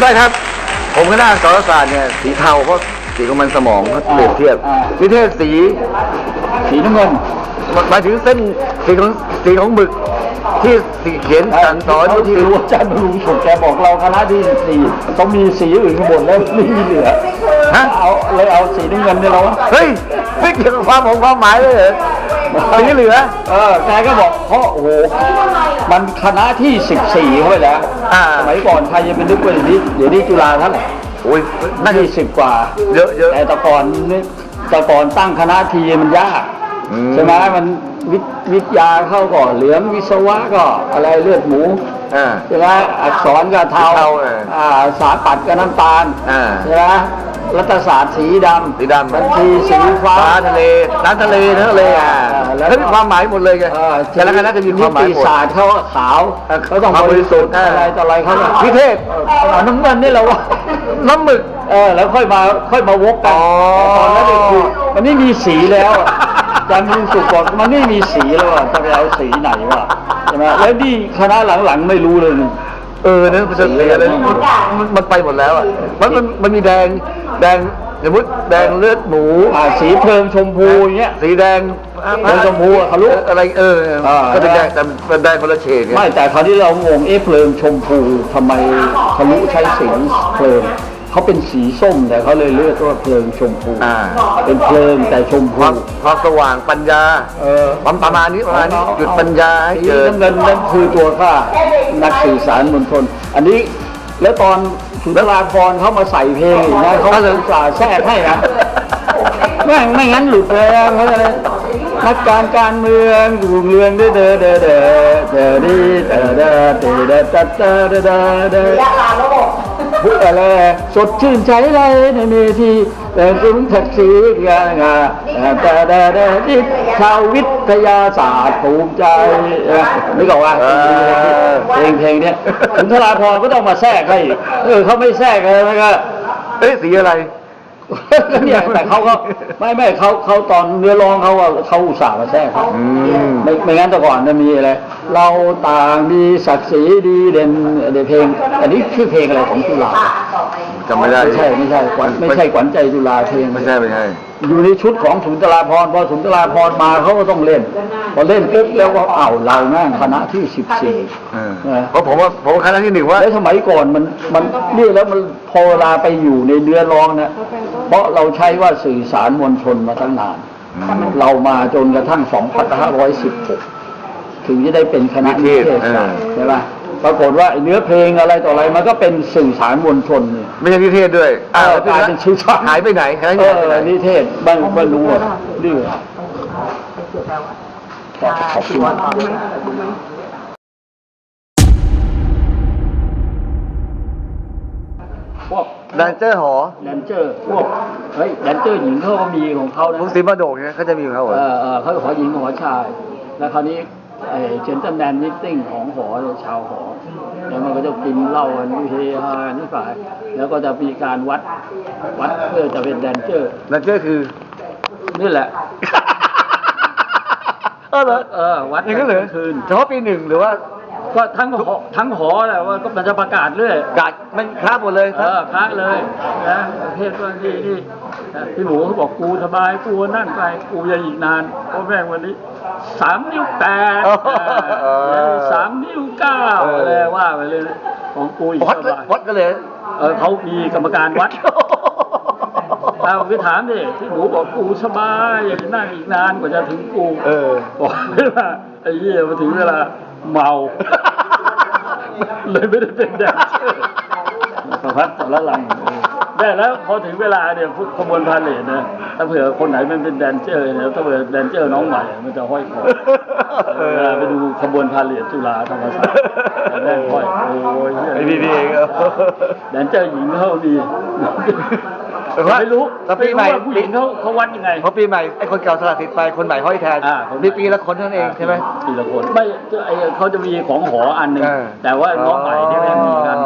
ใช่ครับ ผมคณะอักษรศาสตร์เนี่ยสีเทาเพราะสีของมันสมองเขาเปรียบเทียบอ่านิเทศสีสีน้ำเงิน หมายถึงเส้นสีของสีของหมึกที่สีเขียนสั่งสอนเท่าที่รู้อาจารย์บรรลุสุขแกบอกเราคณะที่สีต้องมีสีอื่นข้างบนแล้วไม่มีเหลือฮะเอาเลยเอาสีน้ำเงินเนี่ยเราเฮ้ยไม่เกี่ยวกับความของความหมายเลยเหรอ สีเหลือ เออแกก็บอกเพราะโอ้โห มันคณะที่สิบสี่เข้าไปแล้วอ่า สมัยก่อนใครจะเป็นนึกว่าเดี๋ยวนี้เดี๋ยวนี้จุฬาเท่าไหร่โอ้ยน่าจะยี่สิบกว่า เยอะเยอะ แต่แต่ก่อนนี่แต่ก่อนตั้งคณะทีมันยาก อืม ใช่ไหมมันวิทวิทยาเข้าก่อนเหลืองวิศวะก็อะไรเลือดหมูอ่า ใช่ไหมอักษรก็เทาเทาเอออ่าสารปัดก็น้ำตาลอ่าใช่ไหมรัฐศาสตร์สีดำสีดำ บัญชีสีฟ้า ฟ้าทะเลน้ำทะเลทั้งทะเลอะอ่าแล้วแล้วมีความหมายหมดเลยไงเออแต่ละคณะจะมีความหมายนิหมติด ศาสตร์เขาก็ขาวเออเขาต้องความบบริริสุสุททธิ์ธิ์อะไรต่ออะไรเขาก็พิเทศ เอาน้ำเงินนี่แหละวะ น้ำหมึก เออแล้วค่อยมาค่อยมาวกกันอ๋อ แต่ตอนนั้นเนี่ยคือมันไม่มีสีแล้วอะ อาจารย์ลุงสุกบอกมันไม่มีสีแล้วอะจะไปเอาสีไหนวะใช่ไหมแล้วนี่คณะหลังๆไม่รู้เลยนี่เออเนี่ยมันจะเสียเลยมันมันไปหมดแล้วอะมันมันมันมีแดงแดงสมมติแดงเลือดหมูอ่าสีเพลิงชมพูอย่างเงี้ย สีแดงแดงชมพูอะทะลุอะไรเอออ่าก็เป็นแดงแต่เป็นแดงคนละเฉดไง ไม่แต่คราวนี้เรางงเอ๊ะเพลิงชมพูทำไมทะลุใช้สีเพลิง เขาเป็นสีส้มแต่เขาเลยเรียกว่าเพลิงชมพูอ่า เป็นเพลิงแต่ชมคพูวามความสว่างปัญญาเออความประมาณนี้ประมาณนี้จุดปัญญาให้สีเกิด น้ำเงินนั่นคือตัวค่านักสื่อสารมวลชนอันนี้แล้วตอนสุนทราพรณ์เขามาใส่เพลงอีกนะเขาเลยอุตส่าห์แทรกให้นะไม่ไม่งั้นหลุดเลยนะเพราะอะไรนักการการเมืองอยู่เรืองเด้อเด้อเด้อเด้อเด้อดีเด้อเด้อเด้อเด้อเด้อเด้อเด้อเด้อเด้อ ระยะลาระบบ พูดอะไรสดชื่นใจไรในเมทีแต่ถึงแท็กซี่งางาแต่แต่แต่ที่ชาววิทยาศาสตร์ภูมิใจนึกออกว่าเพลงเพลงเนี้ยถึงทราพรก็ต้องมาแทรกให้อีกเออเขาไม่แทรกเลยนะก็เอ้ยสีอะไร เนี่ยแต่เขาก็ไม่ไม่เขาเขาตอนเนื้อร้องเขาว่าเขาอุตส่าห์มาแทรกอืม ไม่ไม่งั้นแต่ก่อนจะมีอะไรเราต่างมีศักดิ์ศรีดีเด่นเดี๋ยวเพลง อันนี้คือเพลงอะไรของจุฬา จำไม่ได้ ไม่ใช่ไม่ใช่ขวัญไม่ใช่ขวัญใจจุฬาเพลงไม่ใช่ไม่ใช่ อยู่ในชุดของสุนทราพรณ์พอสุนทราพรณ์มาเขาก็ต้องเล่น พอเล่นปุ๊บแล้วก็เอ้าเราแม่งคณะที่สิบสี่เออ เพราะผมว่าผมว่าคณะที่หนึ่งว่าแล้วสมัยก่อนมันมันนี่แล้วมันพอเวลาไปอยู่ในเนื้อร้องนะเพราะเราใช้ว่าสื่อสารมวลชนมาตั้งนานเรามาจนกระทั่ง 2516 ถึงจะได้เป็นคณะนิเทศศาสตร์ใช่ไหม ปรากฏว่าไอ้เนื้อเพลงอะไรต่ออะไรมันก็เป็นสื่อสารมวลชนเนี่ยไม่ใช่นิเทศด้วยเออกลายเป็นชื่อชาติหายไปไหนคณะเอนี้หายไปไหนอนิเทศบ้านบ้านรู้อะดื้อขอบคุณพวกแดนเจอร์หอแดนเจอร์พวกเฮ้ยแดนเจอร์หญิงเขาก็มีของเขานะพวกซีมาโดกเนี่ยเขาจะมีของเขาเหรเอออเออเขาขอหญิงขอชาย แล้วคราวนี้ไอ้ เจนตันแมนมิทติ้งของหอเนี่ยชาวหอ แล้วมันก็จะกินเหล้ากันเฮฮานี่ฝ่ายแล้วก็จะมีการวัดวัดเพื่อจะเป็นแดนเจอร์แดนเจอร์คือนี่แหละเออเหรอเออวัดอย่างนั้นเหรอคืนเฉพาะปีหนึ่งหรือว่าก็ทั้งหอทั้งหอแหละว่าก็มันจะประกาศเรื่อยกาดมันคราบหมดเลยเออพระเลยนะประเภทว่าที่นี่นะพี่หมูเขาบอกกูสบายกูนั่นไปกูจะอีกนานเพราะแม่งวันนี้ สามนิ้วแปดเออสามนิ้วเก้าเออออะไรว่าไปเลยนะของกูอีกวัดสเลยบายวัดกันเลยเออเขามีกรรมการวัดเราไปถามดิพี่หมูบอกกูสบายนั่งอีกนานกว่าจะถึงกู เออบอกไม่ว่าไอ้เหี้ยมาถึงเวลาเมา เลยไม่ได้เป็นแดนเซอร์ประพัดสารลังได้แล้วพอถึงเวลาเนี่ยพุทธขบวนพาเลทนะ ถ้าเผื่อคนไหนมันเป็นแดนเจอร์เนี่ยถ้าเผื่อแดนเจอร์น้องใหม่มันจะห้อยคอเวลาไปดูขบวนพาเลทจุฬาธรรมศาสตร์แดนห้อยโอ้ยเหี้ยไอ้นี่นี่เองเหรอแดนเจอร์หญิงเขาดีแต่ว่าไม่รู้แต่ปีใหม่ไรู้ว่าผู้หญิงเขาเขาวัดยังไงเพราะปีใหม่ไอ้คนเก่าสละสิทธิ์ไปคนใหม่ห้อยแทนอ่าคนมีปีละคนเท่านั้นเองใช่ไหมปีละคนไม่ไอเขาจะมีของหออันหนึ่งเออแต่ว่าน้องใหม่ที่ไม่มีกัน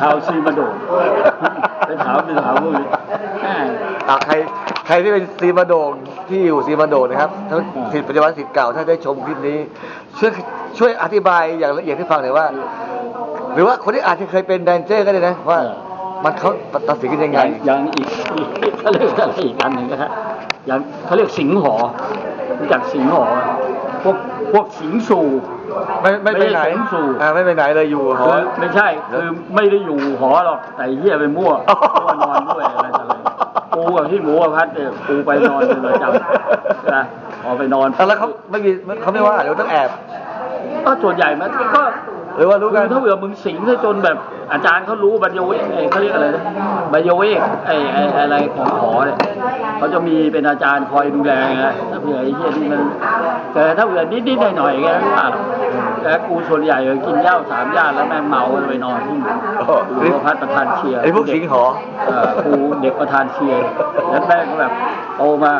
ชาวซีมาโดดไปถามไปถามพวกนี้แม่อะใครใครที่เป็นซีมาโดงที่อยู่ซีมาโดงนะครับทั้งสิทธิ์ปัจจุบันสิทธิ์เก่าถ้าได้ชมคลิปนี้ ช่วยช่วยอธิบายอย่างละเอียดให้ฟังหน่อยว่า หรือว่าคนที่อาจจะเคยเป็นแดนเซอร์ก็ได้นะว่า มันเขาตัดสินกันยังไง อย่างอีกเขาเรียกอะไรอีกอันหนึ่งนะฮะอย่างเขาเรียกสิงหอรู้จักสิงหอไหมพวกพวกสิงสู่ ไม่ไม่ไปไหนไม่ได้สมสู่ อ่าไม่ไปไหนเลยอยู่หอ คือไม่ใช่คือไม่ได้อยู่หอหรอกแต่เหี้ยไปมั่วอ๋อมั่วนอนด้วยอะไรต่ออะไรปูกับพี่หมูกับพัดเนี่ยปูไปนอนเป็นประจำนะพอไปนอนแล้วเขาไม่มีเขาไม่ว่าหรือต้องแอบ ก็ส่วนใหญ่มันก็ หรือว่ารู้กันคือถ้าเผื่อมึงสิงซะจนแบบอาจารย์เขารู้บัญญัติเอกเขาเรียกอะไรนะบัญญัติไอ้ไอ้อะไรของหอเนี่ยเขาจะมีเป็นอาจารย์คอยดูแลไงถ้าเผื่อไอ้เหี้ยนี่มันแต่ถ้าเผื่อนิดๆหน่อยๆแกไม่ว่าหรอกแต่กูส่วนใหญ่ก็กินเหล้าสามย่านแล้วแม่งเมาไปนอนที่หมู่โอ้โหหรือว่าพัดประธานเชียร์ไอ้พวกสิงหอเออครูเด็กประธานเชียร์แล้วแม่งก็แบบโตมา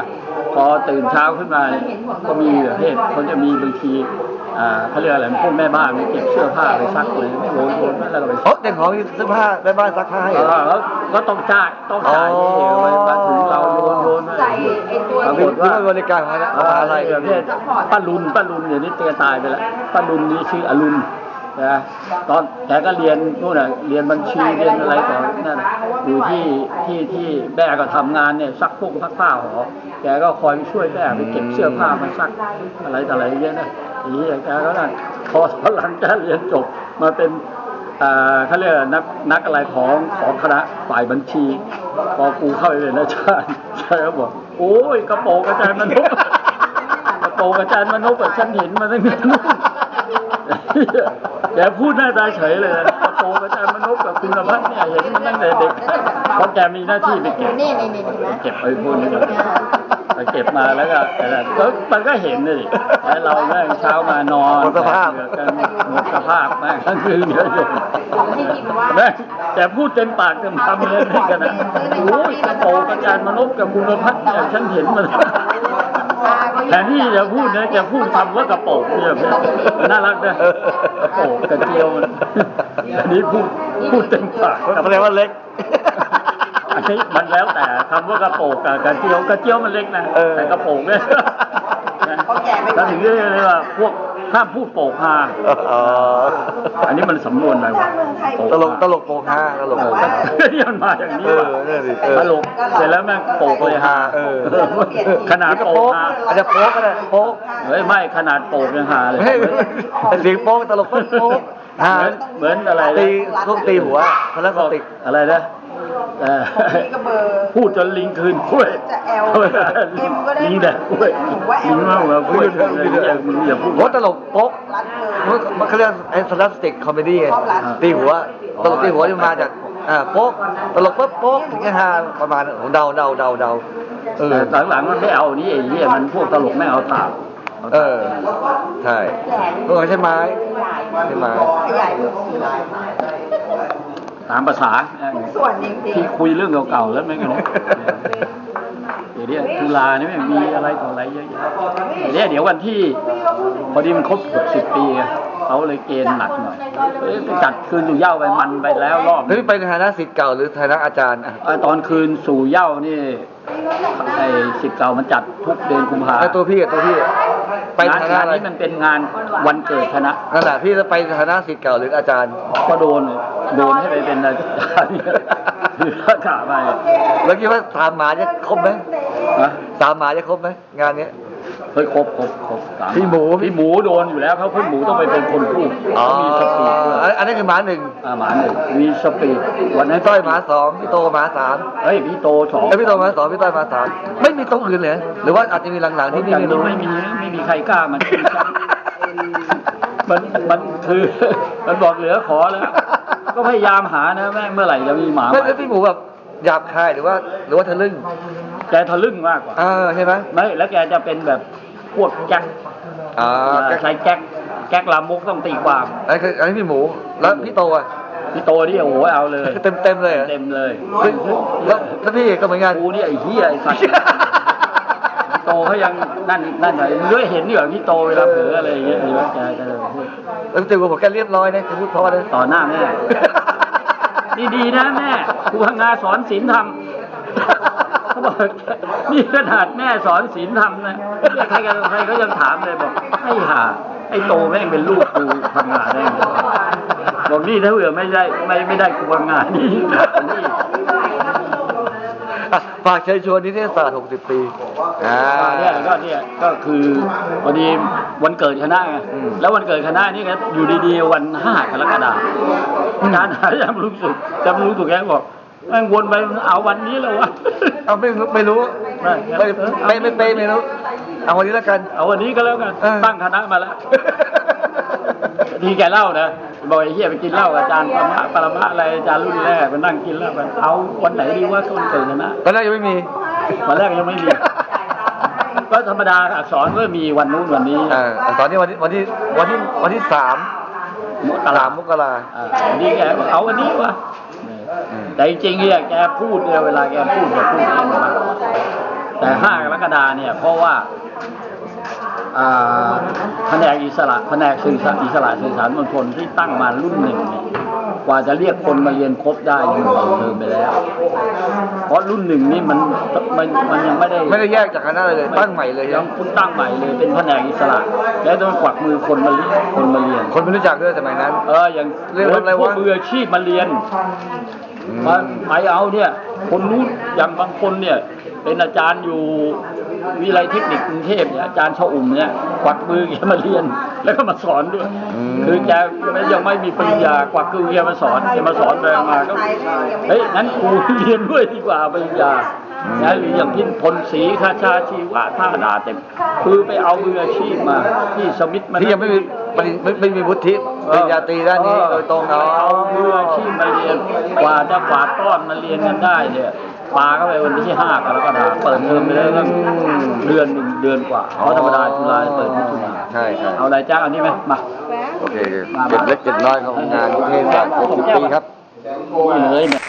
พอตื่นเช้าขึ้นมาเนี่ยก็มีประเภทเขาจะมีบางที อ่าเขาเรียกอะไรพวกแม่บ้านเก็บเสื้อผ้าไปซักเลยโยนโยนไว้แล้วก็ไปซัก โอ้เด็กหอมีเสื้อผ้าแม่บ้านซักผ้าให้เอเหรออแล้วก็ต้องจ่ายต้องจ่ายอ๋อเองไว้มาถึงเราโยนโยนไว้ใส่ไอ้ตัวปรามีกฏว่ามีบริการของอะไรเอออะไรประเภทป้าลุนป้าลุนเดี๋ยวนี้แกตายไปแล้วป้าลุนนี่ชื่ออรุณ นะตอนแกก็เรียนนู่นน่ะเรียนบัญชีเรียนอะไรต่อนั่นอยู่ที่ที่ที่แม่ก็ทำงานเนี่ยซักพวกซักผ้าหอแกก็คอยช่วยแม่ไปเก็บเสื้อผ้ามาซักอะไรต่ออะไรเยอะนะทีนี้แกก็นั่นพอตอนหลังแกเรียนจบมาเป็นอ่าเขาเรียกนักนักอะไรของของคณะฝ่ายบัญชี พอกูเข้าไปเป็นอาจารย์อาจารย์ก็บอกโอ้ยกระโปรงอาจารย์มนุษย์กระโปรงอาจารย์มนุษย์ฉันเห็นมาตั้งแต่นู่น แกพูดหน้าตาเฉยเลยนะกระโปรงอาจารย์มนุษย์กับคุณพัฒน์เนี่ยเห็นมาตั้งแต่เด็กเพราะแกมีหน้าที่ไปเก็บเก็บไอ้พวกนี้ก่ไปเก็บมาแล้วก็และก็มันก็เห็นเลยแล้วเราแม่งเช้ามานอนหมดสภาพกันหมดสภาพแม่งทั้งคืนเลยอยู่ให้กินว่าแม่แต่พูดเต็มปากเต็มคำเลยนี่กันนะโอ้ยกระโปรงอาจารย์มนพกับคุณพัฒน์เนี่ยฉันเห็นมัน แทนที่จะพูดนะจะพูดคำว่ากระโปรงเนี่ยมันน่ารักนะกระโปรงกระเจียวมันอันนี้พูดพูดเต็มปากแสดงว่าเล็กอันนี้มันแล้วแต่คำว่ากระโปรงกับกระเจียวกระเจียวมันเล็กนะเออแต่กระโปรงเนี่ยถ้าถึงเรียกเลยว่าพวก ห้ามพูดโปกฮาอ๋ออันนี้มันสำนวนอะไรวะโปตลกฮาตลกโปกฮาตลกเอโปอกฮานี่มันมาอย่างนี้เออว่ะนั่นสิเออตลกเสร็จแล้วแม่งโปกเลยฮาเออขนาดโปกฮาอาจจะโป๊กก็ได้โป๊กเฮ้ยไม่ขนาดโปกยังฮาเลยไม่แต่เสียงโป๊กตลกโป๊กโป๊กฮาเหมือนเหมือนอะไรนะตีทุกตีหัวพลาสติกอะไรนะ เออพูดจนลิงคืนกล้วยจะแอลเอ็มก็ได้ลิงแดกกล้วยผมว่าแอลิลงมากกว่ากล้วยอย่าอย่าพูด โอ้ตลกโป๊กมันมันเขาเรียกไอ้สลัสติกคอมเมดี้ไงตีหัวตลกตีหัวที่มาจากอ่าโป๊กตลกปุ๊บโป๊กถึงจะฮาประมาณผมเดาเดาเดาเดาเออ แต่หลังๆมันไม่เอานี่ไอ้เหี้ยมันพวกตลกไม่เอาตามเออ ใช่เมื่อก่อนใช่ไม้ใช่ไม้ขยายมือ ตามภาษาส่วนจริงที่คุยเรื่องเก่าๆแล้วไม่กันเดี๋ยวนี้จุฬานี่ไม่มีอะไรต่ออะไรเยอะแยะเดี๋ยวเดี๋ยววันที่พอดีมันครบ60ปีไงเขาเลยเกณฑ์หนักหน่อยเอ้ยไปจัดคืนสู่เหย้าไปมันไปแล้วรอบแล้วนี่ไปในฐานะศิษย์เก่าหรือฐานะอาจารย์อะเอ่อตอนคืนสู่เหย้านี่ไอ้สิทธิ์เก่ามันจัดทุกเดือนกุมภาแล้วตัวพี่กับตัวพี่ไปในงานฐานะงานอะไรนี้มันเป็นงานวันเกิดคณะนั่นแหละพี่จะไปในฐานะศิษย์เก่าหรืออาจารย์ก็โดน โดนให้ไปเป็นอาจารย์ถืออากาศไปแล้วคิดว่าสามหมาจะครบไหมนะสามหมาจะครบไหมงานเนี้ยเฮ้ยครบครบครบสาพี่หมูพี่หมูโดนอยู่แล้วเขาพี่หมูต้องไปเป็นคนพูดอ๋อเขามีสปีดด้วยอันอันนี้คือหมาหนึ่งอ่าหมาหนึ่งมีสปีดวันนั้นพี่ต้อยหมาสองพี่โตหมาสามเฮ้ยพี่โตสองแล้วพี่โตหมาสองพี่ต้อยหมาสามไม่มีตรงอื่นเลยหรือว่าอาจจะมีหลังๆที่พี่อย่างไม่นี้รู้ไม่มีไม่มีใครกล้ามันจริงจังมันมันคือ มันบอกเหลือขอแล้ว ก็พยายามหานะแม่งเมื่อไหร่จะมีหมาใหไม่ม่แล้วพี่หมูแบบหยาบคายหรือว่า หรือว่าทะลึ่งแกทะลึ่งมากกว่าอ่าใช่ไหมไม่แล้วแกจะเป็นแบบพวกแก๊กอ่าแกใช้แก๊กแก๊กลามกต้องตีความอันนี้คืออันนี้พี่หมู แล้วพี่โตอะพี่โตนี่โอ้โหเอาเลย เต็มเต็มๆเลยเหรอเต็มเลยแล้วแล้วแล้วพี่ก็เหมือนกันกูนี่ไอ้เหี้ยไอ้สัตว์พี่โตเขายังนั่นนั่นหน่อยเลื่อยเห็นอยู่เหรอพี่โตเวลาเผลออะไรอย่างเงี้ยเห็นไหมแกจะพูด แล้วตื่นผมแกเรียบร้อยนะแกพูดเพราะนะต่อหน้าแม่ นี่ดีนะแม่ครูพังงาสอนศีลธรรมเขาบอกนี่ขนาดแม่สอนศีลธรรมนะเนี่ยใครกันใครเขายังถามเลยบอกไอ้ห่าไอ้โตแม่งเป็นลูกครูพังงาได้ไงบอกนี่ถ้าเผื่อไม่ได้ไม่ไม่ได้กลัวงานนี่นี่อะฝากเชิญชวนนิเทศศาสตร์ 60 ปีอ่าเนี่ยก็เนี่ยก็คือพอดี วันเกิดคณะไงอืมแล้ววันเกิดคณะนี่ก็อยู่ดีๆวันห้ากรกฎาคมอาจารย์หายจำรู้สึกจำรู้ถูกแกบอกแม่งวนไปเอาวันนี้แล้ววะเอาไม่รู้ไม่รู้ไม่ไม่ไม่ไม่ไม่รู้เอาวันนี้แล้วกัน เอาวันนี้ก็แล้วกันเออตั้งคณะมาแล้วทีแกเล่านะบอกไอ้เหี้ยไปกินเหล้ากับอาจารย์ปรมะปรมะอะไรอาจารย์รุ่นแรกไปนั่งกินเหล้ากันเอาวันไหนดีว่าคนเกิดคณะตอนแรกยังไม่มีวันแรกยังไม่มี ก็ธรรมดาอักษรก็มีวันนู้นวันนี้อ่าตอนนี้วันที่วันที่วันที่วันที่สามมกสารามมกราอ่าวันนี้แกบอกเอาวันนี้วะอืมแต่จริงๆเนี่ยแกพูดเนี่ยเวลาแกพูดแกพูดเองนะแต่ห้ากรกฎาเนี่ย เพราะว่าอ่าแผนกอิสระแผนกสื่อสารอิสระสื่อสารมวลชนที่ตั้งมารุ่นหนึ่งเนี่ย กว่าจะเรียกคนมาเรียนครบได้ยังเดิมไปแล้ว เพราะรุ่นหนึ่งนี่มันมันมันยังไม่ได้ไม่ได้แยกจากคณะเลยตั้งใหม่เลยยังเพิ่งตั้งใหม่เลยเป็นแผนกอิสระ แล้วต้องกวักมือคนมาเรียนคนมาเรียน คนไม่รู้จักด้วยสมัยนั้น เอออย่างเรียกว่าอะไรวะพกมืออาชีพมาเรียนอืมมาไปเอาเนี่ย คนนู้นอย่างบางคนเนี่ย เป็นอาจารย์อยู่วิไลยเทคนิคกรุงเทพเนี่ยอาจารย์ชอุ่มเนี่ยกวักมือแกมาเรียน แล้วก็มาสอนด้วย คือแกไม่ยังไม่มีปริญญากวักมือแกมาสอนแกมาสอนไปมาก็เฮ้ยงั้นกูเรียนด้วยดีกว่าปริญญานะหรืออย่างที่พลศรีคาชาชีวะท่านาเต็มคือไปเอามืออาชีพมา ที่สมิธมาที่ยังไม่มีปริญไม่ไม่มีวุฒิปริญญาตรีด้านนี้โดยตรงเนาะเอามืออาชีพมาเรียนกว่าจะกวาดต้อนมาเรียนกันได้เนี่ยปาเข้าไปวันที่ห้ากรกฎาคมเปิดเทอมไปแล้วก็ เดือนหนึ่งเดือนกว่าเพราะธรรมดาจุฬาเปิดมิถุนาใช่ใช่เอาอะไรจ้าอันนี้ไหมมาโอเคเจ็ดเล็กเจ็ดน้อยของงานนิเทศศาสตร์60ปีครับนี่เลยเนี่ย